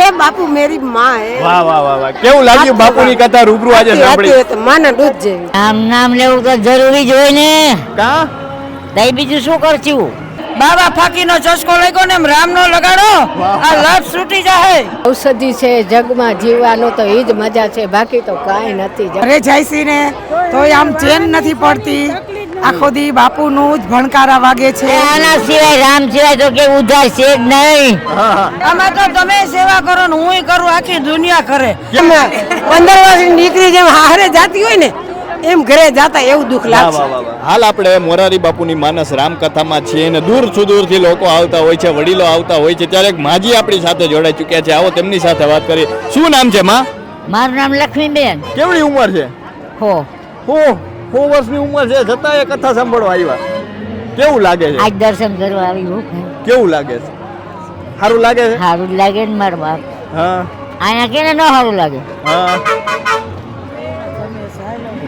છે બાપુ મેરી માં હે. વાહ વાહ વાહ વાહ. કેવું લાગ્યું બાપુની કથા રૂબરૂ આજે સાંભળી. માના દૂધ જેવી. આમ નામ લેવું તો જરૂરી જ હોય ને. કા? દઈ બીજું શું કરશું? બાબા ફાકીનો ચસ્કો લાગ્યો ને એમ રામનો લગાડો આ લાભ છૂટી જાય ઔષધિ છે જગમાં જીવવાનો તો એ જ મજા છે બાકી તો કાંઈ નથી. ઘરે જાય ને તોય આમ ચેન નથી પડતી. આખો દી બાપુનું જ ભણકારા વાગે છે. આના સિવાય રામ સિવાય તો કે ઉધાર છે જ નહીં. આમાં તો તમે સેવા કરો ને હું કરું આખી દુનિયા કરે. પંદર વર્ષની દીકરી જેમ હારે જાતી હોય ને એમ ઘરે જાતા એવું દુઃખ વાહ. હાલ આપણે મોરારી બાપુની માનસ રામકથામાં છીએ અને દૂર સુદૂરથી લોકો આવતા હોય છે વડીલો આવતા હોય છે ત્યારે એક માજી આપણી સાથે જોડાઈ ચૂક્યા છે. આવો તેમની સાથે વાત કરીએ. શું નામ છે માં? મારું નામ લક્ષ્મીબેન. કેવડી ઉંમર છે? હો. હો. સો વર્ષની ઉંમર છે છતાં એ કથા સાંભળવા આવ્યા. કેવું લાગે છે? આજ દર્શન કરવા આવી હું કેવું લાગે છે? સારું લાગે છે? સારું લાગે ને મારું બાપ. હા. અહીંયા કેને ન સારું લાગે? હા.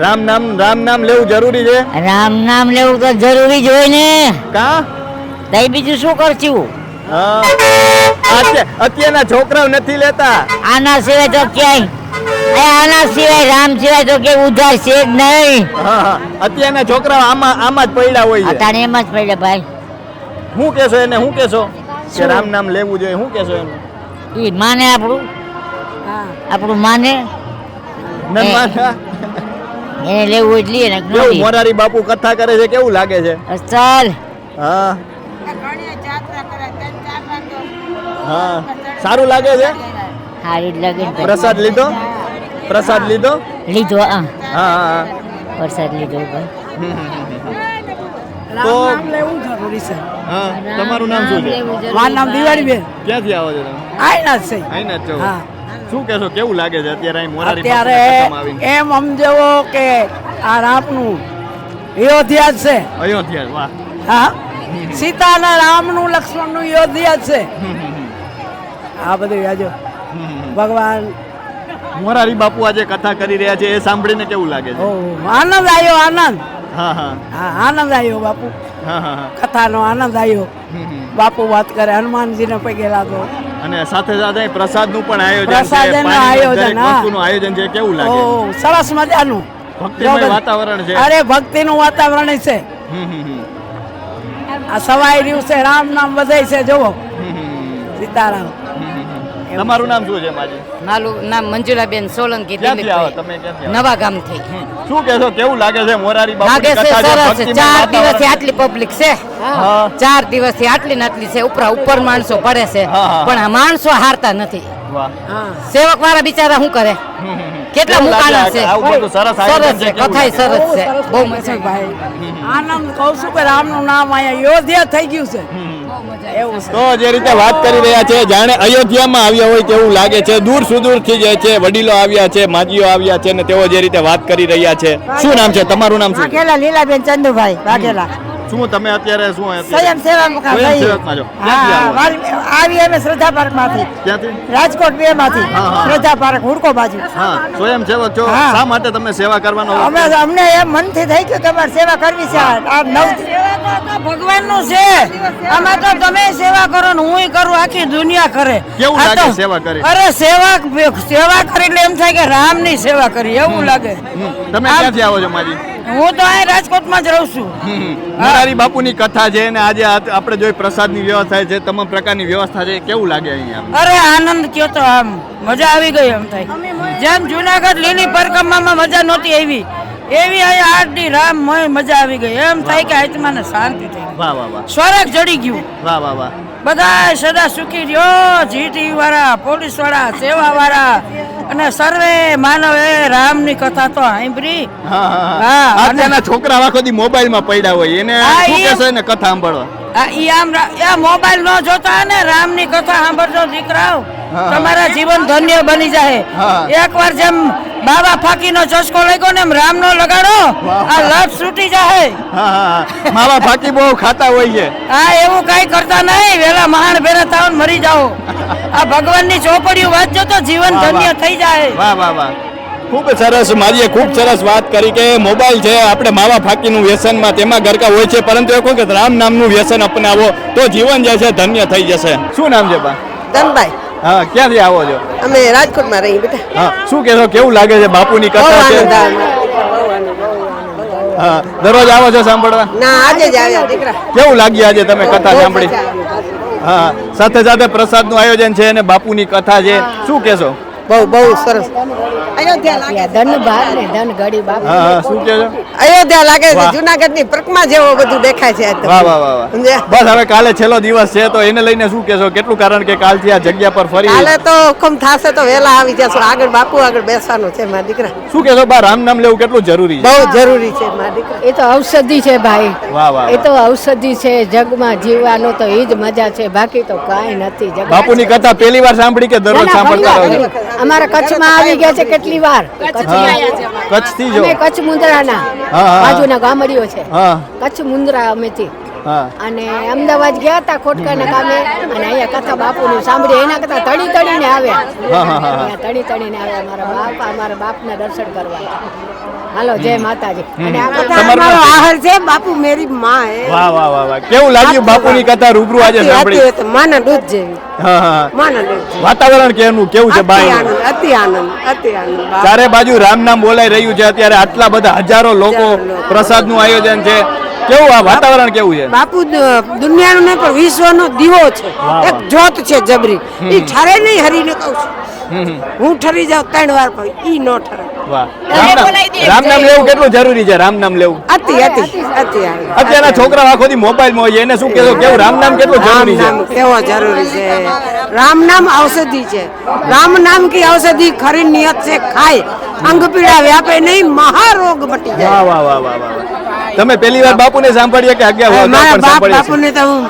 રામ નામ રામ નામ લેવું જરૂરી છે? રામ નામ લેવું તો જરૂરી જ હોય ને. કા? તઈ બીજું શું કરશું? હા. અત્યારના છોકરાઓ નથી લેતા. આના સિવાય તો ક્યાંય આના સિવાય રામ સિવાય તો કે ઉધાર છે જ નહીં. અત્યારના છોકરાઓ આમાં આમાં જ પડ્યા હોય છે. અત્યારે એમ જ પડ્યા ભાઈ. હું કેશો એને હું કેશો કે રામ નામ લેવું જોઈએ હું કેશો એને? ઈ માને આપણું? આપણું માને? એને લેવું એટલે ને કેવું મોરારી બાપુ કથા કરે છે કેવું લાગે છે? ચાલ. હા. હા. સારું લાગે છે? સારું જ લાગે ને પ્રસાદ લીધો? પ્રસાદ લીધો? લીધો હા. હા પ્રસાદ લીધો ભાઈ. તો લેવું જરૂરી છે. હા તમારું નામ શું છે? મારું નામ દિવાળી બેન. ક્યાંથી આવો છો તમે? આઈના છે. આઈના છો? હા. શું કહેશો કેવું લાગે છે? અત્યારે અહીં મોરારી અત્યારે? એમ સમજવો કે આ રામનું અયોધ્યા છે. અયોધ્યા વાહ. હા. સીતાના રામનું લક્ષ્મણનું અયોધ્યા છે. આ બધું યાજો ભગવાન. મોરારી બાપુ આજે કથા કરી રહ્યા છે એ સાંભળીને કેવું લાગે છે? આનંદ આવ્યો આનંદ. હા આનંદ આવ્યો બાપુ. કથાનો આનંદ આવ્યો. બાપુ વાત કરે હનુમાનજીને પગે લાગો અને સાથે સાથે પ્રસાદનું પણ આયોજન પ્રસાદનું આયોજન, વસ્તુનું આયોજન છે કેવું લાગે? સરસ મજાનું. ભક્તિમય વાતાવરણ છે. અરે ભક્તિનું વાતાવરણ છે. આ સવાઈ દિવસે રામ નામ વધે છે જોવો સીતારામ. તમારું નામ શું છે માજી? મારું નામ મંજુલાબેન સોલંકી ક્યાંથી આવો તમે ક્યાંથી નવા ગામથી શું કહેશો કેવું લાગે છે મોરારી લાગે છે સરસ ચાર દિવસથી આટલી પબ્લિક છે. ચાર દિવસથી આટલી ને આટલી છે. ઉપરા ઉપર માણસો પડે છે. પણ આ માણસો હારતા નથી. સેવક વાળા બિચારા શું કરે. કેટલા આ- છે? સરસ છે કથાય સરસ છે. બહુ મજા ભાઈ આનંદ કહું છું કે રામનું નામ અહીંયા યોધ્યા થઈ ગયું છે. તો જે રીતે વાત કરી રહ્યા છે જાણે અયોધ્યામાં આવ્યા હોય તેવું લાગે છે દૂર સુદૂરથી જે છે વડીલો આવ્યા છે માજીઓ આવ્યા છે ને તેઓ જે રીતે વાત કરી રહ્યા છે. શું નામ છે? તમારું નામ શું લીલાબેન ચંદુભાઈ વાઘેલા શું તમે અત્યારે શું સ્વયં સેવક છો. આવી? અમે શ્રદ્ધા પાર્કમાંથી ક્યાંથી? રાજકોટ બે માંથી. શ્રદ્ધા પાર્ક હુડકો બાજુ. હા સ્વયંસેવક છો. શા માટે તમે સેવા કરવાનો અમે અમને એમ મનથી થઈ ગયું કે અમારે સેવા કરવી છે. આ નવ ભગવાનનું છે. આમાં તો તમે સેવા કરો ને હું કરું આખી દુનિયા કરે. કેવું લાગે સેવા કરી? અરે સેવા સેવા કરી એટલે એમ થાય કે રામની સેવા કરી. એવું લાગે. તમે ક્યાંથી આવો છો માજી? હું તો અહીં રાજકોટમાં જ રહું છું. મોરારી બાપુની કથા છે અને આજે આપણે જોઈ પ્રસાદની વ્યવસ્થા છે તમામ પ્રકારની વ્યવસ્થા છે કેવું લાગે અહીંયા અરે આનંદ કયો તો આમ મજા આવી ગઈ એમ થાય. જેમ જુનાગઢ લીલી પરિક્રમામાં મજા નહોતી એવી એવી અહીંયા આરતી રામ મય મજા આવી ગઈ. એમ થાય કે આત્માને શાંતિ થઈ વાહ વાહ વાહ. સ્વર્ગ જડી ગયું. વાહ વાહ વાહ. બધા સદા સુખી રહ્યો. જીટી વાળા પોલીસવાળા સેવા વાળા અને સર્વે માનવ એ રામની કથા તો સાંભળી. હા અત્યારના છોકરા આખો દી મોબાઈલમાં પડ્યા હોય એને શું કહેશો એને કથા સાંભળવા? ઈ આમ એ મોબાઈલ ન જોતા ને રામની કથા સાંભળજો દીકરાઓ. તમારા જીવન ધન્ય બની જાય. એકવાર જેમ બાબા ફાકીનો ચસકો લાગ્યો ને એમ રામનો લગાડો. આ લાભ છૂટી જાય. હા હા હા. માવા ફાકી બહુ ખાતા હોય છે. હા એવું કઈ કરતા નહીં. વેલા મહાન ભેરા થાવ મરી જાઓ. આ ભગવાનની ચોપડીઓ વાંચજો તો જીવન ધન્ય થઈ જાય. વાહ વાહ વાહ. ખૂબ સરસ મારીએ ખૂબ સરસ વાત કરી કે મોબાઈલ છે આપણે માવા ફાકીનું વ્યસનમાં તેમાં ગરકા હોય છે પરંતુ એ કે રામ નામનું વ્યસન અપનાવો તો જીવન જે છે ધન્ય થઈ જશે. શું નામ છે બા? ધનભાઈ. હા ક્યાંથી આવો છો? અમે રાજકોટમાં રહી બેટા. હા શું કહેશો કેવું લાગે છે બાપુની કથા છે? હા દરરોજ આવો છો સાંભળવા? ના આજે જ આવ્યા દીકરા. કેવું લાગ્યું આજે તમે કથા સાંભળી? હા સાથે સાથે પ્રસાદનું આયોજન છે અને બાપુની કથા છે. શું કહેશો? બહુ બહુ સરસ. અયોધ્યા લાગે છે. ને. જુનાગઢની પ્રકમા જેવો બધું દેખાય છે આજ તો. વાહ વાહ વાહ વાહ. સમજ્યા? બસ હવે કાલે છેલ્લો દિવસ છે તો એને લઈને શું કેશો કેટલું કારણ કે કાલથી આ જગ્યા પર ફરી કાલે તો હુકમ થશે તો વેલા આવી જશો. આગળ બાપુ આગળ બેસવાનું છે મારા દીકરા. શું કેશો બા રામ નામ લેવું કેટલું જરૂરી છે? બહુ જરૂરી છે મારા દીકરા. એ તો ઔષધિ છે ભાઈ. વાહ વાહ એ તો ઔષધિ છે જગમાં જીવવાનો તો એ જ મજા છે. બાકી તો કાંઈ નથી બાપુ બાપુની કથા પહેલી વાર સાંભળી કે દરરોજ ના, ના, સાંભળતા. અમારા કચ્છમાં આવી ગયા છે કેટલી વાર? કચ્છથી જો કચ્છ મુંદ્રાના. બાજુના ગામડીઓ છે. કચ્છ મુંદ્રા અમેથી. હા. અને અમદાવાદ ગયા હતા ખોટકાના કામે અને અહીંયા કથા બાપુની સાંભળી એના કરતા તડી તડીને આવ્યા. હા, હા, હા. અહીંયા તડી તડીને આવ્યા. મારા બાપ અમારા બાપના દર્શન કરવા. હાલો જય માતાજી. અને આ કથા અમારો આહાર છે બાપુ મેરી માં હે. વાહ વાહ વાહ વાહ. કેવું લાગ્યું બાપુની કથા રૂબરૂ આજે સાંભળી? અતિ- માના દૂધ જેવી. હા હા માના દૂધ વાતાવરણ કેવું કેવું છે બાઈ અતિ આનંદ અતિ આનંદ ચારે બાજુ રામ નામ બોલાઈ રહ્યું છે અત્યારે આટલા બધા હજારો લોકો પ્રસાદનું પ્રસાદનું આયોજન છે. કેવું આ વાતાવરણ કેવું છે? બાપુ દુનિયા દુનિયાનો નહીં પણ વિશ્વનો દીવો છે. એક જ્યોત છે જબરી. એ ઠરે નહીં હરીને કહું છું. હું ઠરી જાઉં ત્રણ વાર પણ ઈ નો ઠરે. વાહ. રામ નામ લેવું કેટલું જરૂરી છે? રામ નામ લેવું. અતિ અતિ અતિ અત્યારના છોકરા આખો દી મોબાઈલમાં હોય એને શું કહેશો? કેવું રામ નામ કેટલું જરૂરી છે? કેવો જરૂરી છે? રામ નામ ઔષધિ છે. રામ નામ કી ઔષધિ ખરી નિયત છે ખાય. અંગ પીડા વ્યાપે નહીં મહારોગ મટી જાય. વાહ વાહ વાહ વાહ તમે પહેલી વાર બાપુને સાંભળીએ કે સાંભળીએ બાપુને તો હું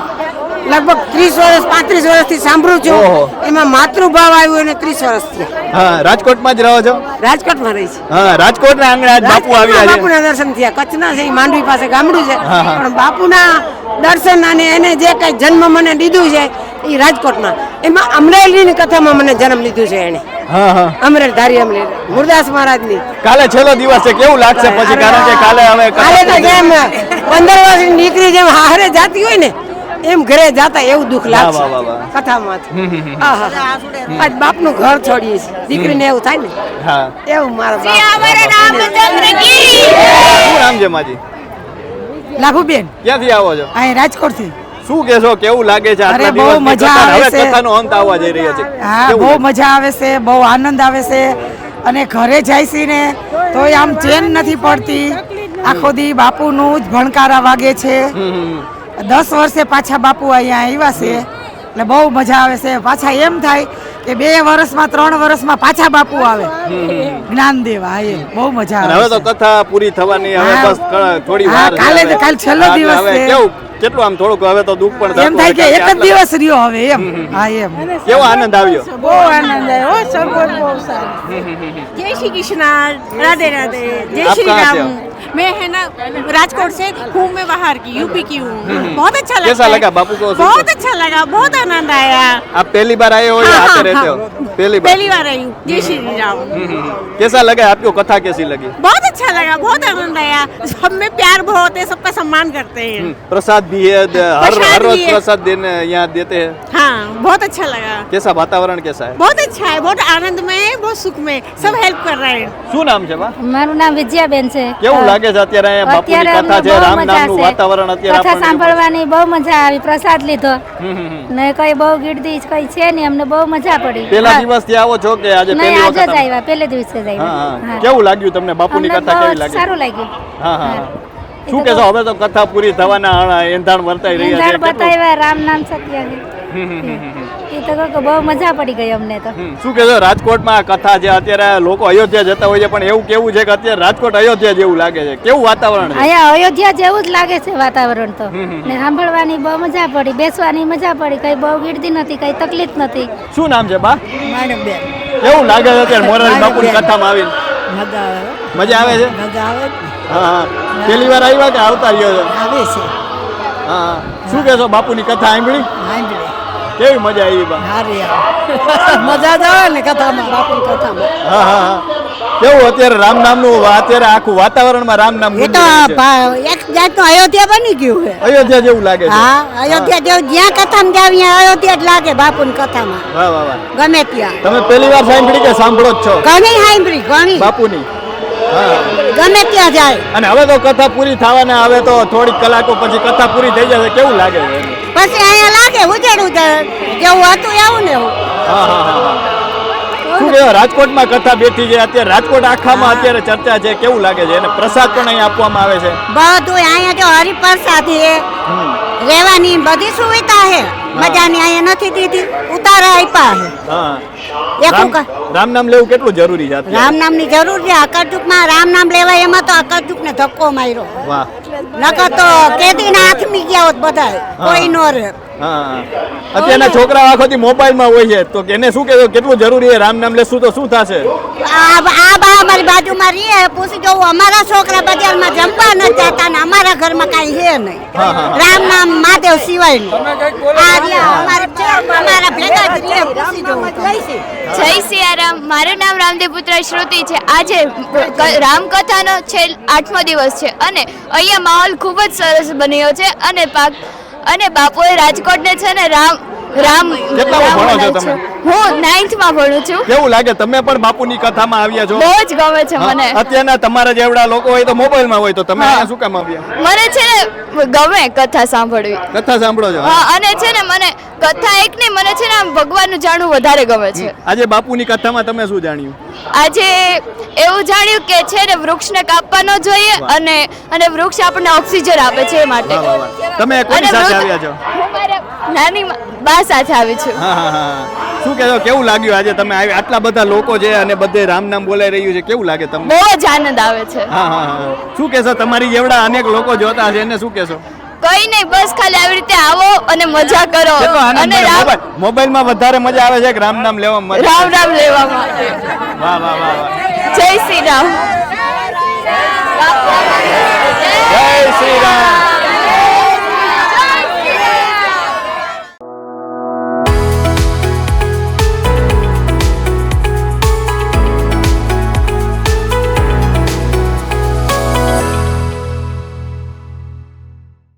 લગભગ ત્રીસ વર્ષ પાંત્રીસ વર્ષથી સાંભળું છું. એમાં માતૃભાવ આવ્યું અને ત્રીસ વર્ષ થયા. હા રાજકોટમાં જ રહો છો? રાજકોટમાં રહી છે. હા રાજકોટના આંગણે આજ બાપુ આવ્યા છે. બાપુના દર્શન થયા. કચ્છના છે માંડવી પાસે ગામડું છે. પણ બાપુના દર્શન અને એને જે કઈ જન્મ મને લીધું છે એ રાજકોટમાં. એમાં અમરેલીની કથામાં મને જન્મ લીધું છે એને અમરેલ ધારી અમરેલ. મુરદાસ મહારાજની. કાલે છેલ્લો દિવસ છે કેવું લાગશે પછી? કારણ કે કાલે હવે કાલે તો જેમ પંદર વર્ષની દીકરી જેમ હારે જાતી હોય ને એમ ઘરે જાતા એવું દુઃખ લાગે લાગશે. કથામાંથી. આજ બાપનું ઘર છોડીએ છીએ. દીકરીને એવું થાય ને? હા. એવું મારા શું નામ છે માજી? લાભુબેન. ક્યાંથી આવો છો? અહીં રાજકોટથી શું કહેશો કેવું લાગે છે અરે, બહુ મજા આવે છે. કથાનો અંત આવવા જઈ રહ્યો છે. હા બહુ મજા આવે છે બહુ આનંદ આવે છે. અને ઘરે જાય છે ને તોય આમ ચેન નથી પડતી. આખો દી બાપુનું જ ભણકારા વાગે છે. દસ વર્ષે પાછા બાપુ અહીંયા આવ્યા છે. એટલે બહુ મજા આવે છે. પાછા એમ થાય કે બે વર્ષમાં ત્રણ વર્ષમાં પાછા બાપુ આવે. જ્ઞાન દેવા એ બહુ મજા આવે હવે તો કથા પૂરી થવાની હવે બસ થોડી વાર કાલે કાલ છેલ્લો દિવસ છે. કેવું કેટલું આમ થોડુંક હવે તો દુઃખ પણ એમ થતું થાય કે હોય એક જ કારણ કે દિવસ રહ્યો હવે એમ હા એમ આટલા- કેવો આનંદ આવ્યો બહુ આનંદ આવ્યો સગવડ બહુ સારી जय श्री कृष्णा राधे राधे जय आप श्री कहाँ से राम मैं है ना राजकोट से हूँ मैं बाहर की यूपी की हूँ बहुत अच्छा लगता कैसा है लगा बापू को सुनकर? बहुत अच्छा लगा बहुत आनंद आया आप पहली बार आए हो या हाँ, आते हाँ, रहते हाँ। हो पहली बार पहली बार आई हूँ जय श्री राम हम्म, हम्म, हम्म। कैसा लगा आपको कथा कैसी लगी बहुत अच्छा लगा बहुत आनंद आया सब में प्यार बहुत है सबका सम्मान करते हैं हम्म, प्रसाद भी है द- हर प्रसाद हर रोज भी है। प्रसाद देने यहाँ देते हैं हाँ बहुत अच्छा लगा कैसा वातावरण कैसा है बहुत अच्छा है बहुत आनंद में है बहुत सुख में सब हेल्प कर रहे हैं શું નામ છે બા મારું નામ વિજયાબેન છે કેવું લાગે છે અત્યારે અહીંયા બાપુની અત્યારે કથા અમને છે બહુ રામ મજા નામનું છે. વાતાવરણ અત્યારે કથા આપણને- સાંભળવાની બહુ મજા આવી પ્રસાદ લીધો હમ, હમ, હમ. ને કઈ બહુ ગીર્દી કઈ છે નહીં અમને બહુ મજા પડી પહેલા હા. દિવસથી આવો છો કે આજે નહીં પહેલી આજે વખત જ આવો? આવ્યા પહેલે દિવસે જ હા આવ્યા હા હા. કેવું લાગ્યું તમને બાપુની અમને કથા કેવી લાગી? સારું લાગ્યું. હા હા શું તો કહેશો? હવે તો કથા પૂરી થવાના એંધાણ વર્તાઈ રહ્યા છે એંધાણ બતાવ્યા રામ નામ સત્ય છે હમ, હમ, હમ, હમ. એ તો કહું બહુ મજા પડી ગઈ અમને તો. શું કહેશો? રાજકોટમાં કથા છે અત્યારે લોકો અયોધ્યા જતા હોય છે પણ એવું કેવું છે કે અત્યારે રાજકોટ અયોધ્યા જેવું લાગે છે? કેવું વાતાવરણ અહીંયા અયોધ્યા જેવું જ લાગે છે વાતાવરણ તો. ને સાંભળવાની બહુ મજા પડી બેસવાની મજા પડી કઈ બહુ ગીર્દી નથી કઈ તકલીફ નથી. શું નામ છે બા? કેવું લાગે છે અત્યારે મોરારી બાપુની કથામાં આવીને? મજા આવે મજા આવે છે? મજા આવે હા હા. પહેલી વાર આવ્યા કે આવતા રહ્યો છે? આવે છે. હા શું કહેશો બાપુની કથા સાંભળી? સાંભળે. કેવી મજા આવી બા? હારી આવે. મજા જ આવે ને કથામાં બાપુની કથામાં. હા હા હા. કેવું અત્યારે રામ નામનું અત્યારે આખું વાતાવરણમાં રામ નામ એ તો એક જાતનું અયોધ્યા બની ગયું છે. અયોધ્યા જેવું લાગે છે. હા અયોધ્યા જેવું જ્યાં કથામાં જાવ ત્યાં અયોધ્યા જ લાગે બાપુની કથામાં. વાહ વાહ વાહ. ગમે ત્યાં. તમે પહેલી વાર સાંભળી કે સાંભળો જ છો? ઘણી સાંભળી ઘણી. બાપુની. ગમે ત્યાં જાય. અને હવે તો કથા પૂરી થવાના હવે તો થોડીક કલાકો પછી કથા પૂરી થઈ જશે. કેવું લાગે પછી અહીંયા લાગે ઉજળ ઉજળ જેવું હતું એવું ને એવું. હા હા હા. શું રાજકોટમાં કથા બેઠી છે અત્યારે રાજકોટ આખામાં અત્યારે ચર્ચા છે કેવું લાગે છે? અને પ્રસાદ પણ અહીં આપવામાં આવે છે. બધું અહીંયા જો હરિપ્રસાદ. રહેવાની બધી સુવિધા છે. મજાની અહીંયા નથી દીધી. ઉતારા આપ્યા છે. હા. એક રામ નામ લેવું કેટલું જરૂરી છે રામ નામની જરૂર છે. અકરચુકમાં રામ નામ લેવાય એમાં તો અકરચુકને ધક્કો માર્યો. વાહ. નકર તો કેદીના હાથમી ગયા હોત બધા કોઈ નો રે હા અત્યારના છોકરાઓ આખોથી મોબાઈલમાં હોય છે. તો એને શું કેવું કેટલું જરૂરી છે? રામ નામ લેશું તો શું થશે? આ આ બા અમારી બાજુમાં રહીએ પૂછી જવું. અમારા છોકરા બજારમાં જમવા ન ને અમારા ઘરમાં કાંઈ છે નહીં. હા. રામ નામ મહાદેવ સિવાયનું. આ રહ્યા અમારે અમારા ભેગા જય સિયારામ મારું નામ રામદેવ પુત્ર શ્રુતિ છે. આજે રામકથાનો છેલ્ આઠમો દિવસ છે. અને અહીંયા માહોલ ખૂબ જ સરસ બન્યો છે. અને પાક અને બાપુએ રાજકોટને છે ને રામ રામ કેટલામાં રામ ભણો છો તમે? હું હું નાઇન્થમાં ભણું છું. કેવું લાગે? તમે પણ બાપુની કથામાં આવ્યા છો? બહુ જ ગમે છે મને. અત્યારના તમારા જેવડા લોકો હોય તો મોબાઈલમાં હોય તો તમે શું કામ આવ્યા? મને છે ને ગમે કથા સાંભળવી. કથા સાંભળો છો? હા અને છે ને મને કથા એક નહીં મને છે ને આમ ભગવાનનું જાણવું વધારે ગમે છે. આજે બાપુની કથામાં તમે શું જાણ્યું? આજે એવું જાણ્યું કે છે ને વૃક્ષને કાપવા ન જોઈએ અને અને વૃક્ષ આપણને ઓક્સિજન આપે છે એ માટે. તમે કોની સાથે આવ્યા છો? નાની મા- બા સાથે આવી છું. હા હા હા. શું કહેશો કેવું લાગ્યું આજે તમે? આવી આટલા બધા લોકો છે અને બધે રામ નામ બોલાઈ રહ્યું છે કેવું લાગે તમને? બહુ જ આનંદ આવે છે. હા હા હા. શું કહેશો તમારી જેવડા અનેક લોકો જોતા હશે એને શું કહેશો? કઈ નહીં બસ ખાલી આવી રીતે આવો અને મજા કરો. અને મોબાઈલ મોબાઈલમાં વધારે મજા આવે છે કે રામ નામ લેવામાં મજા રામ રામ લેવા માટે. વાહ વાહ વાહ વાહ. જય શ્રી રામ. જય શ્રી રામ.